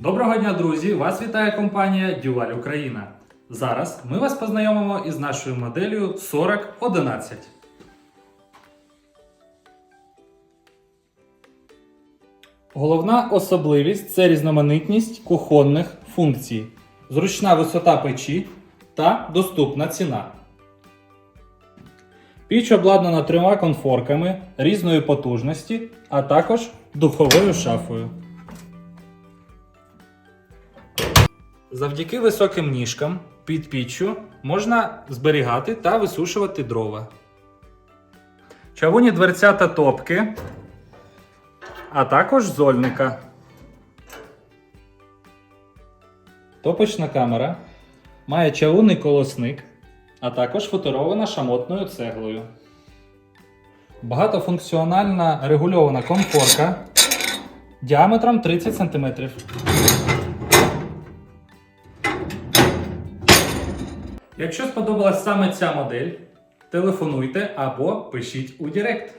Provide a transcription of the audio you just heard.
Доброго дня, друзі! Вас вітає компанія Дюваль Україна. Зараз ми вас познайомимо із нашою моделлю 4011. Головна особливість це різноманітність кухонних функцій, зручна висота печі та доступна ціна. Піч обладнана трьома конфорками різної потужності, а також духовою шафою. Завдяки високим ніжкам під піччю можна зберігати та висушувати дрова. Чавуні дверця та топки, а також зольника. Топочна камера має чавунний колосник, а також футерована шамотною цеглою. Багатофункціональна регульована комфорка діаметром 30 см. Якщо сподобалась саме ця модель, телефонуйте або пишіть у Директ.